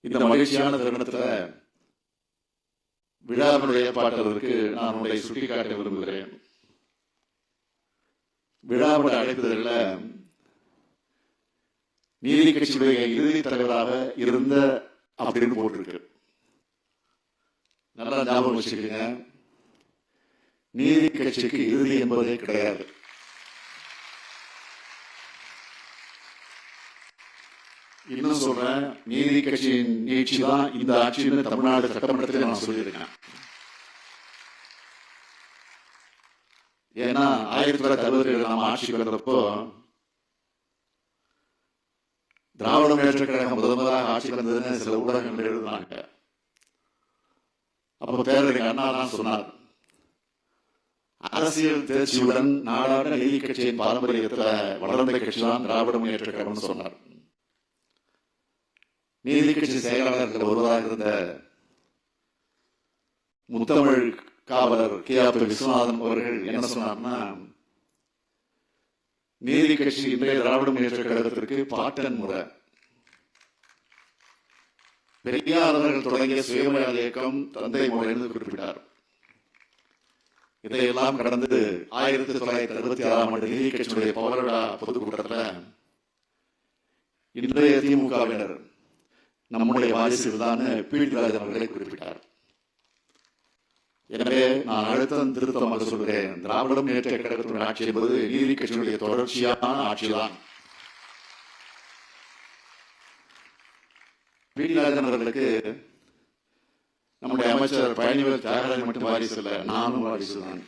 இந்த மகிழ்ச்சியான தருணத்துல விழாவினுடைய ஏற்பாட்டாளருக்கு நான் உங்களை சுட்டிக்காட்ட விரும்புகிறேன். விழாவோட அழைத்ததில் நீதி கட்சியுடைய இறுதி தலைவராக இருந்த அப்படின்னு போட்டிருக்கு. நல்லா ஞாபகம் வச்சுக்கோங்க. நீதி கட்சிக்கு இறுதி என்பதே கிடையாது. இன்னும் சொல்றேன் நீதி கட்சியின் நீட்சி தான் இந்த ஆட்சின்னு தமிழ்நாடு சட்டமன்றத்தில் நான் சொல்லியிருக்கேன். ஏன்னா ஆயிரத்தி தொள்ளாயிரத்தி அறுபத்தி நாம் ஆட்சி வந்தப்போ திராவிட முன்னேற்ற கழகம் முதல்வராக ஆட்சி ஆட்சிக்கு வந்ததுன்னு சில ஊடகங்கள் எழுதினாங்க. அப்போ பேரறிஞர் அண்ணா தான் சொன்னார் அரசியல் தேர்ச்சியுடன் நாடாட நீதி கட்சியின் பாரம்பரியத்தில் வளர்ந்த கட்சி தான் திராவிட முன்னேற்ற கழகம்னு சொன்னார். நீதி கட்சி செயலாளர்கள் ஒருவராக இருந்த முத்தமிழ் காவலர் கே ஆபி விஸ்வநாதன் அவர்கள் என்ன சொன்னார்னா நீதி கட்சி இன்றைய திராவிட முன்னேற்ற கழகத்திற்கு பாட்டன் முறை. பெரியார் அவர்கள் தொடங்கிய சுயமரியாதை இயக்கம் தந்தை முறை என்று குறிப்பிட்டார். இதையெல்லாம் கடந்து ஆயிரத்தி தொள்ளாயிரத்தி அறுபத்தி ஆறாம் ஆண்டு நீதி கட்சியினுடைய பவரடா பொதுக்கூட்டத்தில் இன்றைய திமுகவினர் நம்முடைய வாரிசுகள் தான் பி அவர்களை குறிப்பிட்டார். எனவே நான் அழுத்தம் திருத்தமாக சொல்கிறேன். திராவிட முன்னேற்ற கழகத்தினுடைய ஆட்சி என்பது நீதி கட்சியினுடைய தொடர்ச்சியான ஆட்சிதான். பீட்ராஜன் அவர்களுக்கு நம்முடைய அமைச்சர் பழனிவேல் தியாகராஜன் மட்டும் வாரிசு இல்லை நானும் வாரிசு தான்